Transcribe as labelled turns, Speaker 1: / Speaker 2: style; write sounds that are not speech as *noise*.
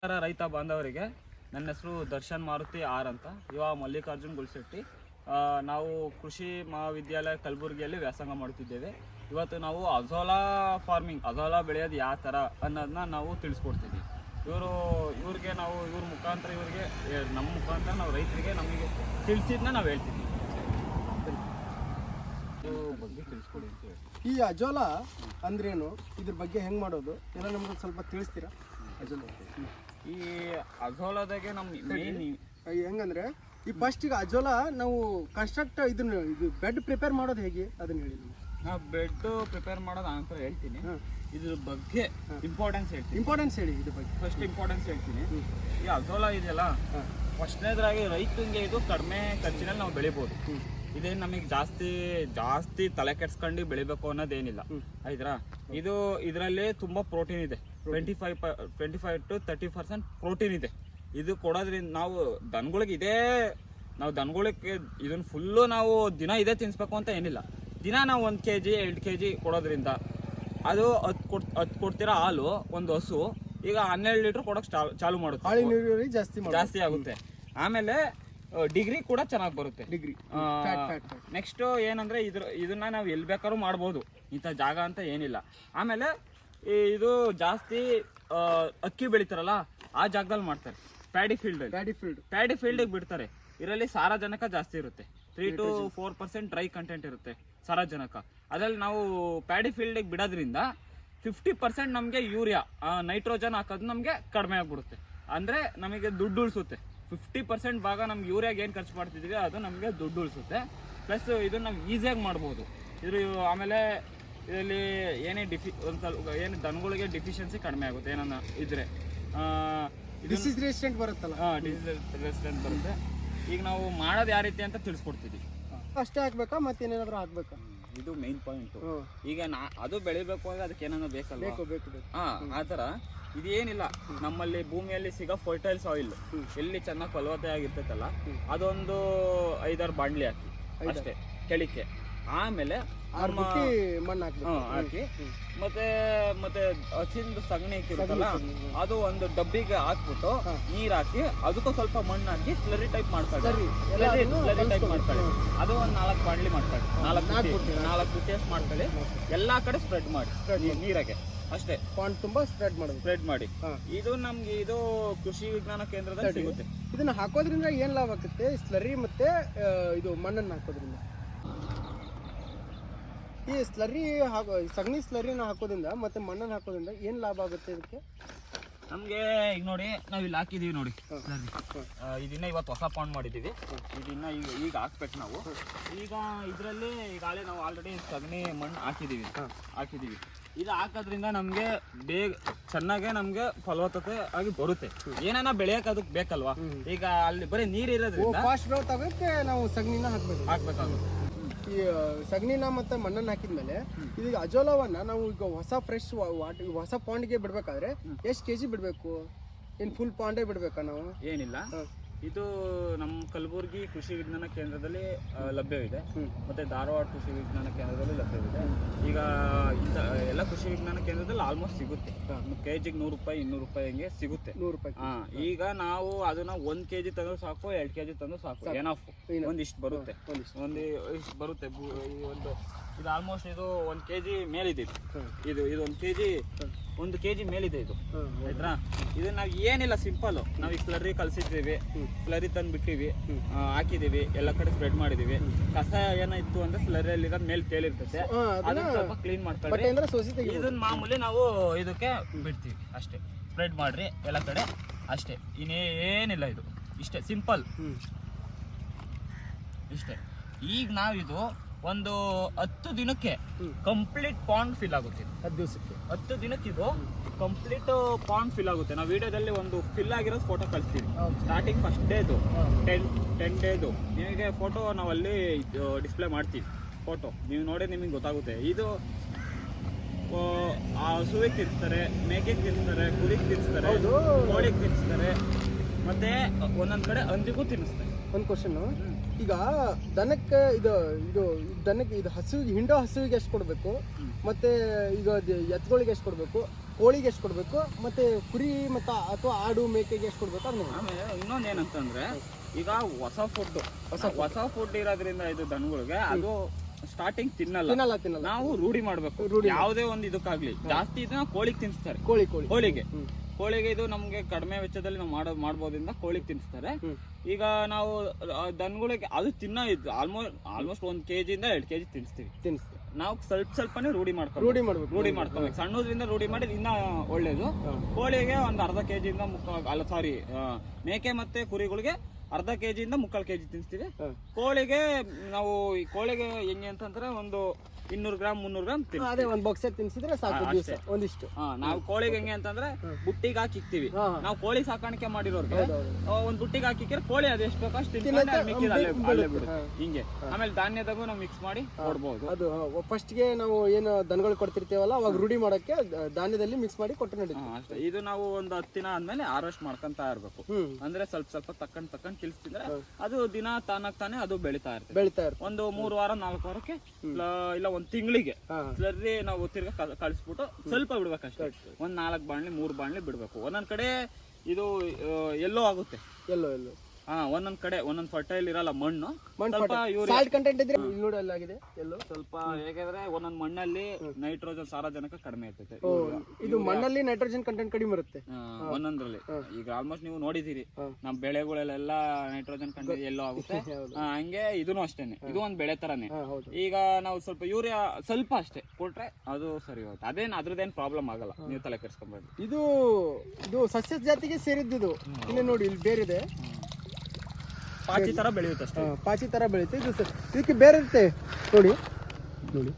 Speaker 1: ನಮಸ್ಕಾರ ರೈತ ಬಾಂಧವರಿಗೆ. ನನ್ನ ಹೆಸರು ದರ್ಶನ್ ಮಾರುತಿ ಆರ್ ಅಂತ. ಯುವ ಮಲ್ಲಿಕಾರ್ಜುನ್ ಗುಲ್ಶೆಟ್ಟಿ. ನಾವು ಕೃಷಿ ಮಹಾವಿದ್ಯಾಲಯ ಕಲಬುರಗಿಯಲ್ಲಿ ವ್ಯಾಸಂಗ ಮಾಡುತ್ತಿದ್ದೇವೆ. ಇವತ್ತು ನಾವು ಅಜೋಲಾ ಫಾರ್ಮಿಂಗ್ ಅಜೋಲಾ ಬೆಳೆಯೋದು ಯಾವ ಥರ ಅನ್ನೋದನ್ನ ನಾವು ತಿಳಿಸ್ಕೊಡ್ತೀವಿ. ಇವರು ಇವ್ರಿಗೆ ನಾವು ಇವ್ರ ಮುಖಾಂತರ ಇವರಿಗೆ ನಮ್ಮ ಮುಖಾಂತರ ನಾವು ರೈತರಿಗೆ ನಮಗೆ ತಿಳಿಸಿದ್ನ ನಾವು ಹೇಳ್ತೀವಿ. ಇದ್ರ ಬಗ್ಗೆ ತಿಳಿಸ್ಕೊಡಿ ಅಂತ ಹೇಳಿ.
Speaker 2: ಈ ಅಜೋಲಾ ಅಂದ್ರೇನು? ಇದ್ರ ಬಗ್ಗೆ ಹೆಂಗೆ ಮಾಡೋದು? ಎಲ್ಲ ನಮ್ಗೆ ಸ್ವಲ್ಪ ತಿಳಿಸ್ತೀರಾ? ಅಜೋಲಾ.
Speaker 1: ಈ ಅಜೋಲಾದಾಗೆ ನಮ್ಮ ಮೇನ್
Speaker 2: ಹೆಂಗಂದ್ರೆ ಈ ಫಸ್ಟ್ ಈಗ ಅಜೋಲಾ ನಾವು ಕನ್ಸ್ಟ್ರಕ್ಟ್ ಇದನ್ನ ಇದು ಬೆಡ್ ಪ್ರಿಪೇರ್ ಮಾಡೋದು ಹೇಗೆ? ಅದನ್ನ ಹೇಳಿ
Speaker 1: ನಾವು ಬೆಡ್ ಪ್ರಿಪೇರ್ ಮಾಡೋದು ಅಂತ ಹೇಳ್ತೀನಿ. ಇದ್ರ ಬಗ್ಗೆ ಇಂಪಾರ್ಟೆನ್ಸ್ ಹೇಳ್ತೀನಿ.
Speaker 2: ಇಂಪಾರ್ಟೆನ್ಸ್ ಹೇಳಿ ಇದ್ರ ಬಗ್ಗೆ.
Speaker 1: ಫಸ್ಟ್ ಇಂಪಾರ್ಟೆನ್ಸ್ ಹೇಳ್ತೀನಿ. ಈ ಅಜೋಲಾ ಇದೆಯಲ್ಲ ಫಸ್ಟ್ನೇದ್ರಾಗಿ ರೈತಂಗೆ ಇದು ಕಡಿಮೆ ಖರ್ಚಿನಲ್ಲಿ ನಾವು ಬೆಳಿಬೋದು. ಇದೇನು ನಮಗೆ ಜಾಸ್ತಿ ಜಾಸ್ತಿ ತಲೆ ಕೆಡ್ಸ್ಕೊಂಡು ಬೆಳಿಬೇಕು ಅನ್ನೋದೇನಿಲ್ಲ. ಆಯ್ತಾ ಇದು ಇದರಲ್ಲಿ ತುಂಬಾ ಪ್ರೋಟೀನ್ ಇದೆ. Twenty five twenty five to thirty percent protein ಇದೆ. ಇದು ಕೊಡೋದ್ರಿಂದ ನಾವು ದನಗಳಿಗೆ ಇದೇ ನಾವು ದನಗಳಿಗೆ ಇದನ್ನ ಫುಲ್ಲು ನಾವು ದಿನ ಇದೇ ತಿನ್ಸ್ಬೇಕು ಅಂತ ಏನಿಲ್ಲ. ದಿನ ನಾವು ಒಂದು ಕೆ ಜಿ ಎರಡು ಕೆ ಜಿ ಕೊಡೋದ್ರಿಂದ ಅದು ಹತ್ತು ಕೊಡ್ ಹತ್ತು ಕೊಡ್ತಿರೋ ಹಾಲು ಒಂದು ಹಸು ಈಗ ಹನ್ನೆರಡು ಲೀಟ್ರ್ ಕೊಡೋಕೆ ಚಾಲು ಮಾಡುತ್ತೆ.
Speaker 2: ಜಾಸ್ತಿ ಮಾಡಿ
Speaker 1: ಜಾಸ್ತಿ ಆಗುತ್ತೆ. ಆಮೇಲೆ ಡಿಗ್ರಿ ಕೂಡ ಚೆನ್ನಾಗಿ ಬರುತ್ತೆ.
Speaker 2: ಡಿಗ್ರಿ
Speaker 1: ನೆಕ್ಸ್ಟ್ ಏನಂದ್ರೆ ಇದ್ರ ಇದನ್ನ ನಾವು ಎಲ್ಲಿ ಬೇಕಾದ್ರೂ ಮಾಡ್ಬೋದು. ಇಂಥ ಜಾಗ ಅಂತ ಏನಿಲ್ಲ. ಆಮೇಲೆ ಇದು ಜಾಸ್ತಿ ಅಕ್ಕಿ ಬೆಳಿತಾರಲ್ಲ ಆ ಜಾಗದಲ್ಲಿ ಮಾಡ್ತಾರೆ. Paddy field
Speaker 2: paddy field
Speaker 1: paddy field ಬಿಡ್ತಾರೆ. ಇದರಲ್ಲಿ ಸಾರಜನಕ ಜಾಸ್ತಿ ಇರುತ್ತೆ. Three to four percent dry content ಇರುತ್ತೆ ಸಾರಜನಕ. ಅದರಲ್ಲಿ ನಾವು ಪ್ಯಾಡಿ ಫೀಲ್ಡಿಗೆ ಬಿಡೋದ್ರಿಂದ ಫಿಫ್ಟಿ ಪರ್ಸೆಂಟ್ ನಮಗೆ ಯೂರಿಯಾ ನೈಟ್ರೋಜನ್ ಹಾಕೋದು ನಮಗೆ ಕಡಿಮೆ ಆಗ್ಬಿಡುತ್ತೆ. ಅಂದರೆ ನಮಗೆ ದುಡ್ಡು ಉಳಿಸುತ್ತೆ. ಫಿಫ್ಟಿ ಪರ್ಸೆಂಟ್ ಭಾಗ ನಮ್ಗೆ ಯೂರಿಯಾಗಿ ಏನು ಖರ್ಚು ಮಾಡ್ತಿದ್ದೀವಿ ಅದು ನಮಗೆ ದುಡ್ಡು ಉಳಿಸುತ್ತೆ. ಪ್ಲಸ್ ಇದನ್ನು ನಾವು ಈಸಿಯಾಗಿ ಮಾಡ್ಬೋದು. ಇದ್ರ ಆಮೇಲೆ ಇದರಲ್ಲಿ ಏನೇ ಡಿಫಿ ಒಂದು ಸ್ವಲ್ಪ ಏನು ದನಗಳಿಗೆ ಡಿಫಿಷಿಯನ್ಸಿ ಕಡಿಮೆ ಆಗುತ್ತೆ ಏನನ್ನ ಇದ್ರೆ.
Speaker 2: ಡಿಸೀಸ್ ರೆಸಿಸ್ಟೆಂಟ್ ಬರುತ್ತಲ್ಲ.
Speaker 1: ಡಿಜಿಟಲ್ ರೆಸಿಡೆಂಟ್ ಬರುತ್ತೆ. ಈಗ ನಾವು ಮಾಡೋದು ಯಾವ ರೀತಿ ಅಂತ ತಿಳಿಸ್ಕೊಡ್ತೀವಿ
Speaker 2: ಅಷ್ಟೇ ಹಾಕ್ಬೇಕಾ ಮತ್ತೇನೇನಾದ್ರೂ ಹಾಕ್ಬೇಕಾ
Speaker 1: ಇದು ಮೇನ್ ಪಾಯಿಂಟ್ ಈಗ ನಾ ಅದು ಬೆಳಿಬೇಕು ಅಂದ್ರೆ ಅದಕ್ಕೆ ಏನಾದ್ರು ಬೇಕಲ್ಲ
Speaker 2: ಬೇಕು ಬೇಕು ಬೇಕು.
Speaker 1: ಹಾ ಆ ಥರ. ಇದೇನಿಲ್ಲ ನಮ್ಮಲ್ಲಿ ಭೂಮಿಯಲ್ಲಿ ಸಿಗೋ ಫರ್ಟೈಲ್ ಸಾಯಿಲ್. ಎಲ್ಲಿ ಚೆನ್ನಾಗಿ ಫಲವತ್ತೆ ಆಗಿರ್ತೈತಲ್ಲ. ಅದೊಂದು ಐದಾರು ಬಾಂಡ್ಲಿ ಹಾಕಿ ಅಷ್ಟೇ ಕೆಳಿಕೆ ಆಮೇಲೆ
Speaker 2: ಆರು ಬುಟ್ಟಿ ಮಣ್ಣು ಹಾಕ್ಬೇಕು.
Speaker 1: ಹ್ಮ್, ಹಾಕಿ. ಮತ್ತೆ ಮತ್ತೆ ಹಸಿಂದು ಸಗಣಿ
Speaker 2: ಸಗಣಿ.
Speaker 1: ಅದು ಒಂದು ಡಬ್ಬಿಗೆ ಹಾಕ್ಬಿಟ್ಟು. ನೀರ್ ಹಾಕಿ ಅದಕ್ಕೂ ಸ್ವಲ್ಪ ಮಣ್ಣು ಹಾಕಿ ಸ್ಲರಿ ಟೈಪ್
Speaker 2: Slurry. ಎಲ್ಲ
Speaker 1: ಸ್ಲರಿ
Speaker 2: ಅದನ್ನು
Speaker 1: ಟೈಪ್. ಮಾಡ್ಕೊಳ್ಳಿ ಅದು ಒಂದು ನಾಲ್ಕು ಬಾಂಡ್ಲಿ ಮಾಡ್ಕೊಳ್ಳಿ ನಾಲ್ಕು
Speaker 2: ನಾಲ್ಕು
Speaker 1: ಬುಟ್ಟಿ.
Speaker 2: ಬುಟ್ಟಿ.
Speaker 1: ನಾಲ್ಕು ಮಾಡ್ಕೊಳ್ಳಿ ಎಲ್ಲಾ ಕಡೆ ಸ್ಪ್ರೆಡ್ ಮಾಡಿ. ನೀ- ನೀರಾಗೆ. ಅಷ್ಟೇ.
Speaker 2: ಪಾಂಡ್ ತುಂಬಾ ಸ್ಪ್ರೆಡ್ ಮಾಡೋದು
Speaker 1: ಸ್ಪ್ರೆಡ್ ಮಾಡಿ.
Speaker 2: ಹಾ.
Speaker 1: ಇದು ನಮ್ಗೆ ಇದು ಕೃಷಿ ವಿಜ್ಞಾನ ಕೇಂದ್ರದಲ್ಲಿ. ಸಿಗುತ್ತೆ.
Speaker 2: ಇದನ್ನ ಹಾಕೋದ್ರಿಂದ ಏನ್ ಲಾಭ ಆಗುತ್ತೆ? ಸ್ಲರಿ ಮತ್ತೆ ಆ, ಇದು ಮಣ್ಣನ್ನ ಹಾಕೋದ್ರಿಂದ. ಈ ಸ್ಲರಿ ಹಾಕೋ ಸಗಣಿ ಸ್ಲರಿನ ಹಾಕೋದ್ರಿಂದ ಮತ್ತೆ ಮಣ್ಣನ್ನು ಹಾಕೋದ್ರಿಂದ ಏನ್ ಲಾಭ ಆಗುತ್ತೆ ಇದಕ್ಕೆ?
Speaker 1: ನಮ್ಗೆ ಈಗ ನೋಡಿ ನಾವ್ ಇಲ್ಲಿ ಹಾಕಿದೀವಿ ನೋಡಿ. ಆ, ಇದನ್ನ ಇವತ್ತು ಹೊಸ ಪಾಂಡ್ ಮಾಡಿದೀವಿ. ಇದನ್ನ ಈಗ ಈಗ ಹಾಕ್ಬೇಕು ನಾವು. ಈಗ ಇದರಲ್ಲಿ ಈಗಾಗಲೇ ನಾವು ಆಲ್ರೆಡಿ ಸಗಣಿ ಮಣ್ಣು ಹಾಕಿದೀವಿ. ಹಾಕಿದೀವಿ. ಇದು ಹಾಕೋದ್ರಿಂದ ನಮ್ಗೆ ಬೇಗ ಚೆನ್ನಾಗೆ ನಮ್ಗೆ ಫಲವತ್ತತೆ ಆಗಿ ಬರುತ್ತೆ. ಏನಾನ ಬೆಳೆಯಕ್ಕೆ ಅದಕ್ಕೆ ಬೇಕಲ್ವಾ? ಈಗ ಅಲ್ಲಿ ಬರೀ ನೀರ್ ಇರೋದ್ರಿಂದ
Speaker 2: ಫಾಸ್ಟ್ ಗ್ರೋತ್ ಆಗೋಕ್ಕೆ ನಾವು ಸಗಣಿನ ಹಾಕ್ಬೇಕು.
Speaker 1: ಹಾಕ್ಬೇಕಾಗುತ್ತೆ.
Speaker 2: ಈ ಸಗಣಿನ ಮತ್ತೆ ಮಣ್ಣನ್ನು ಹಾಕಿದ್ಮೇಲೆ ಇದೀಗ ಅಜೋಲವನ್ನ ನಾವು ಈಗ ಹೊಸ ಫ್ರೆಶ್ ವಾಟ್ ಹೊಸ ಪಾಂಡ್ಗೆ ಬಿಡ್ಬೇಕಾದ್ರೆ ಎಷ್ಟು ಕೆ ಜಿ ಬಿಡಬೇಕು? ಇನ್ ಫುಲ್ ಪಾಂಡೇ ಬಿಡ್ಬೇಕಾ ನಾವು?
Speaker 1: ಏನಿಲ್ಲ. ಇದು ನಮ್ಮ ಕಲಬುರಗಿ ಕೃಷಿ ವಿಜ್ಞಾನ ಕೇಂದ್ರದಲ್ಲಿ ಆ, ಲಭ್ಯವಿದೆ. ಮತ್ತೆ ಧಾರವಾಡ ಕೃಷಿ ವಿಜ್ಞಾನ ಕೇಂದ್ರದಲ್ಲಿ ಲಭ್ಯವಿದೆ. ಈಗ ಇಂಥ ಎಲ್ಲ ಕೃಷಿ ವಿಜ್ಞಾನ ಕೇಂದ್ರದಲ್ಲಿ ಆಲ್ಮೋಸ್ಟ್ ಸಿಗುತ್ತೆ. ಕೆ ಜಿಗೆ ನೂರು ರೂಪಾಯಿ ಇನ್ನೂರು ರೂಪಾಯಿ ಹಂಗೆ ಸಿಗುತ್ತೆ.
Speaker 2: ನೂರು ರೂಪಾಯಿ.
Speaker 1: ಹಾ ಈಗ ನಾವು ಅದನ್ನ ಒಂದ್ ಕೆ ಜಿ ತಂದ್ರು ಸಾಕು ಎರಡ್ ಕೆ ಜಿ ತಂದ್ರು ಸಾಕು. ಏನಫ್. ಒಂದಿಷ್ಟು ಬರುತ್ತೆ.
Speaker 2: ಒಂದಿಷ್ಟು.
Speaker 1: ಒಂದು ಇಷ್ಟು. ಬರುತ್ತೆ. ಬು- ಈ ಒಂದು ಇದು ಆಲ್ಮೋಸ್ಟ್ ಇದು ಒಂದ್ ಕೆ ಜಿ ಮೇಲಿದೆ ಇದು. ಇದು ಇದು ಒಂದು ಕೆ ಜಿ ಒಂದು ಕೆ ಜಿ ಮೇಲಿದೆ ಇದು. ಆಯ್ತಾ? ಇದು ನಾವು ಏನಿಲ್ಲ ಸಿಂಪಲ್ ನಾವು ಈ ಫ್ಲರಿ ಕಲ್ಸಿದ್ದೀವಿ.
Speaker 2: ಫ್ಲರಿ
Speaker 1: ಸ್ಲರಿ ತಂದು ಬಿಟ್ಟಿವಿ ಹಾಕಿದೀವಿ ಎಲ್ಲ ಕಡೆ ಸ್ಪ್ರೆಡ್ ಮಾಡಿದೀವಿ ಕಸ ಏನಾಯ್ತು ಅಂದ್ರೆ ಫ್ಲರಿಯಲ್ಲಿ ಮೇಲೆ
Speaker 2: ತೇಲಿರ್ತದೆ ಅದನ್ನ
Speaker 1: ಸ್ವಲ್ಪ ಕ್ಲೀನ್ ಮಾಡ್ತಾರೆ ಇದನ್ನ ಮಾಮೂಲಿ ನಾವು ಇದಕ್ಕೆ ಬಿಡ್ತೀವಿ ಅಷ್ಟೇ. ಸ್ಪ್ರೆಡ್ ಮಾಡ್ರಿ ಎಲ್ಲ ಕಡೆ ಅಷ್ಟೇ. ಇನ್ನೇನಿಲ್ಲ ಇದು. ಇಷ್ಟೇ ಸಿಂಪಲ್ ಇಷ್ಟೇ. ಈಗ ನಾವಿದು ಒಂದು ಹತ್ತು ದಿನಕ್ಕೆ ಕಂಪ್ಲೀಟ್ ಪಾಂಡ್ ಫಿಲ್ ಆಗುತ್ತೆ.
Speaker 2: ಹತ್ತು ದಿವಸಕ್ಕೆ.
Speaker 1: ಹತ್ತು ದಿನಕ್ಕೆ ಇದು ಕಂಪ್ಲೀಟ್ ಪಾಂಡ್ ಫಿಲ್ ಆಗುತ್ತೆ. ನಾವು ವಿಡಿಯೋದಲ್ಲಿ ಒಂದು ಫಿಲ್ ಆಗಿರೋ ಫೋಟೋ ಕಳಿಸ್ತೀವಿ. ಸ್ಟಾರ್ಟಿಂಗ್ ಫಸ್ಟ್ ಡೇದು ಟೆನ್ ಟೆನ್ ಡೇದು ನಿಮಗೆ ಫೋಟೋ ನಾವು ಅಲ್ಲಿ ಡಿಸ್ಪ್ಲೇ ಮಾಡ್ತೀವಿ. ಫೋಟೋ ನೀವು ನೋಡಿ ನಿಮಗೆ ಗೊತ್ತಾಗುತ್ತೆ. ಇದು ಆ, ಹಸುವಿಗೆ ತಿನ್ನಿಸ್ತಾರೆ ಮೇಕೆಗೆ ತಿನ್ನಿಸ್ತಾರೆ ಕುರಿಗೆ ತಿನ್ನಿಸ್ತಾರೆ
Speaker 2: ಹೌದು.
Speaker 1: ಕೋಳಿಗೆ ತಿನ್ನಿಸ್ತಾರೆ. ಮತ್ತೆ ಒಂದೊಂದು ಕಡೆ ಅಂದಿಗೂ ತಿನ್ನಿಸ್ತಾರೆ.
Speaker 2: ಒಂದು ಕ್ವಶನ್ ಈಗ ದನಕ್ಕೆ ಇದು ಇದು ದನಕ್ಕೆ ಇದು ಹಸುವಿಗೆ ಹಿಂಡೋ ಹಸುವಿಗೆ ಎಷ್ಟು ಕೊಡಬೇಕು. ಮತ್ತೆ ಈಗ ಎತ್ತುಗಳಿಗೆ ಎಷ್ಟು ಕೊಡಬೇಕು? ಕೋಳಿಗೆ ಎಷ್ಟು ಕೊಡಬೇಕು? ಮತ್ತೆ ಕುರಿ ಮತ್ತು ಅಥವಾ ಆಡು ಮೇಕೆಗೆ ಎಷ್ಟು ಕೊಡಬೇಕು.
Speaker 1: ಆಮೇಲೆ ಇನ್ನೊಂದು ಏನಂತಂದ್ರೆ ಈಗ ಹೊಸ ಫುಡ್
Speaker 2: ಹೊಸ
Speaker 1: ಹೊಸ ಫುಡ್ ಇರೋದ್ರಿಂದ ಇದು ದನಗಳಿಗೆ ಅದು ಸ್ಟಾರ್ಟಿಂಗ್ ತಿನ್ನಲ್ಲ.
Speaker 2: ತಿನ್ನಲ್ಲ ತಿನ್ನಲ್ಲ.
Speaker 1: ನಾವು ರೂಢಿ ಮಾಡ್ಬೇಕು.
Speaker 2: ರೂಢಿ
Speaker 1: ಯಾವುದೇ ಒಂದು ಇದಕ್ಕಾಗ್ಲಿ. ಜಾಸ್ತಿ ಇದನ್ನ ಕೋಳಿಗೆ ತಿನ್ನಿಸ್ತಾರೆ
Speaker 2: ಕೋಳಿ ಕೋಳಿ.
Speaker 1: ಕೋಳಿಗೆ. ಕೋಳಿಗೆ ಇದು ನಮ್ಗೆ ಕಡಿಮೆ ವೆಚ್ಚದಲ್ಲಿ ನಾವು ಮಾಡೋ ಮಾಡ್ಬೋದ್ರಿಂದ ಕೋಳಿಗೆ ತಿನ್ನಿಸ್ತಾರೆ. ಈಗ ನಾವು ದನ್ಗಳಿಗೆ ಅದು ತಿನ್ನೋ ಇದು ಆಲ್ಮೋಸ್ಟ್ ಆಲ್ಮೋಸ್ಟ್ ಒಂದ್ ಕೆಜಿ ಇಂದ ಎರಡು ಕೆಜಿ ತಿನ್ನಿಸ್ತೀವಿ
Speaker 2: ತಿನ್ನಿಸ್ತೀವಿ
Speaker 1: ನಾವು ಸ್ವಲ್ಪ ಸ್ವಲ್ಪನೇ ರೂಢಿ ಮಾಡ್ಕೊಂಡು
Speaker 2: ರೂಢಿ ಮಾಡ್ಬೇಕು.
Speaker 1: ರೂಢಿ ಮಾಡ್ಕೋಬೇಕು. ಸಣ್ಣದ್ರಿಂದ ರೂಢಿ ಮಾಡಿ ಇನ್ನ ಒಳ್ಳೇದು. ಕೋಳಿಗೆ ಒಂದು ಅರ್ಧ ಕೆಜಿಯಿಂದ ಮುಕ್ಕ ಅಲ್ಲ ಸಾರಿ ಮೇಕೆ ಮತ್ತೆ ಕುರಿಗಳಿಗೆ ಅರ್ಧ ಕೆ ಜಿಯಿಂದ ಮುಕ್ಕಾಲು ಕೆಜಿ ತಿನ್ನಿಸ್ತೀವಿ
Speaker 2: ಹಾ.
Speaker 1: ಕೋಳಿಗೆ ನಾವು ಈ ಕೋಳಿಗೆ ಹೆಂಗೆ ಅಂತಂದ್ರೆ ಒಂದು ಇನ್ನೂರು ಗ್ರಾಮ್ ಮುನ್ನೂರು ಗ್ರಾಮ್
Speaker 2: ಅದೇ ಒಂದು ಬಾಕ್ಸ್ ತಿನ್ಸಿದ್ರೆ ಸಾಕು ದಿವಸ ಒಂದಿಷ್ಟು.
Speaker 1: ಹಾ ನಾವು ಕೋಳಿಗೆ ಹೆಂಗೆ ಅಂತಂದ್ರೆ ಬುಟ್ಟಿಗೆ ಹಾಕಿ ಇಕ್ತೀವಿ
Speaker 2: ಹಾ ಹಾ.
Speaker 1: ನಾವು ಕೋಳಿ ಸಾಕಾಣಿಕೆ ಮಾಡಿರೋರ್ಗೆ ಒಂದು ಬುಟ್ಟಿಗೆ ಹಾಕಿದ್ರೆ ಕೋಳಿ ಅದೆಷ್ಟು ಎಷ್ಟು ಬೇಕೋ ಅಷ್ಟು. ಹಿಂಗೆ. ಆಮೇಲೆ ಧಾನ್ಯದಾಗೂ ನಾವು ಮಿಕ್ಸ್ ಮಾಡಿ ಕೊಡ್ಬೋದು.
Speaker 2: ಅದು ಫಸ್ಟ್ಗೆ ನಾವು ಏನು ದನಗಳು ಕೊಡ್ತಿರ್ತೀವಲ್ಲ ಅವಾಗ ರೂಢಿ ಮಾಡಕ್ಕೆ ಧಾನ್ಯದಲ್ಲಿ ಮಿಕ್ಸ್ ಮಾಡಿ ಕೊಟ್ಟು ನಡೀತೀವಿ.
Speaker 1: ಇದು ನಾವು ಒಂದು ಹತ್ತು ದಿನ ಆದ್ಮೇಲೆ ಆರೋಸ್ಟ್ ಮಾಡ್ಕೊಂತ ಇರ್ಬೇಕು. ಅಂದ್ರೆ ಸ್ವಲ್ಪ ಸ್ವಲ್ಪ ತಕ್ಕಂಡ್ ತಕ್ಕಂಡ್ ಕಿಲ್ಸ್ತಿದ್ರೆ ಅದು ದಿನ ತಾನಾಗ್ ತಾನೇ ಅದು ಬೆಳಿತಾ ಇರುತ್ತೆ
Speaker 2: ಬೆಳಿತಾ
Speaker 1: ಒಂದು ಮೂರು ವಾರ ನಾಲ್ಕು ವಾರಕ್ಕೆ ಇಲ್ಲ- ಒಂದ್ ತಿಂಗಳಿಗೆ
Speaker 2: ಸರಿ
Speaker 1: ಸ್ಲರ್ರಿ ನಾವು ತಿರ್ಗಾ ಕಳ್- ಕಳಿಸ್ಬಿಟ್ಟು ಸ್ವಲ್ಪ ಬಿಡ್ಬೇಕಷ್ಟೇ. ಒಂದ್ ನಾಲ್ಕು ಬಾಣ್ಲಿ ಮೂರ್ ಬಾಣ್ಲಿ ಬಿಡ್ಬೇಕು. ಒಂದೊಂದ್ ಕಡೆ ಇದು ಎಲ್ಲೋ ಆಗುತ್ತೆ.
Speaker 2: ಎಲ್ಲೋ ಎಲ್ಲೋ.
Speaker 1: ಹಾ ಒಂದೊಂದ್ ಕಡೆ ಒಂದೊಂದ್ ಫರ್ಟೈಲ್ ಇರಲ್ಲ ಮಣ್ಣು. ಸ್ವಲ್ಪ ಯೂರಿಯಾ
Speaker 2: ಸಾಲ್ಟ್ ಕಂಟೆಂಟ್ ಇದ್ರೆ ಇಲ್ಲಿ ನೋಡಿ ಅಲ್ಲಾಗಿದೆ ಎಲ್ಲೋ.
Speaker 1: ಸ್ವಲ್ಪ ಹೇಗಾದ್ರೆ ಒಂದೊಂದ್ ಮಣ್ಣಲ್ಲಿ ನೈಟ್ರೋಜನ್ ಸಾರಜನಕ ಕಡಿಮೆ ಇರ್ತೈತೆ.
Speaker 2: ಇದು ಮಣ್ಣಲ್ಲಿ ನೈಟ್ರೋಜನ್ ಕಂಟೆಂಟ್ ಕಡಿಮೆ ಇರುತ್ತೆ.
Speaker 1: ಒಂದೊಂದ್ರಲ್ಲಿ. ಈಗ ಆಲ್ಮೋಸ್ಟ್ ನೀವು ನೋಡಿದೀರಿ. ನಮ್ ಬೆಳೆಗಳಲ್ಲೆಲ್ಲ ನೈಟ್ರೋಜನ್ ಕಂಟೆಂಟ್ ಎಲ್ಲೋ ಆಗುತ್ತೆ. *laughs* ಹಂಗೆ ಇದೂನು ಅಷ್ಟೇನೆ. ಇದು ಒಂದ್ ಬೆಳೆ ತರಾನೇ. ಈಗ ನಾವು ಸ್ವಲ್ಪ ಯೂರಿಯಾ ಸ್ವಲ್ಪ ಅಷ್ಟೇ ಕೊಟ್ರೆ ಅದು ಸರಿ ಹೋಗುತ್ತೆ. ಅದೇನ್ ಅದ್ರದ್ದೇನ್ ಪ್ರಾಬ್ಲಮ್ ಆಗಲ್ಲ. ನೀವು ತಲೆ ಕೆಡ್ಸ್ಕೊಂಬೇಡಿ
Speaker 2: ಇದು ಇದು ಸಸ್ಯ ಜಾತಿಗೆ ಸೇರಿದ್ದು ಇಲ್ಲಿ ನೋಡಿ ಇಲ್ಲಿ ಬೇರಿದೆ.
Speaker 1: ಪಾಚಿ ತರ ಬೆಳೆಯುತ್ತೆ ಅಷ್ಟೇ.
Speaker 2: ಪಾಚಿ ತರ ಬೆಳೆಯುತ್ತೆ. ಇದು ಇದಕ್ಕೆ ಬೇರೆ ಇರುತ್ತೆ ನೋಡಿ ನೋಡಿ.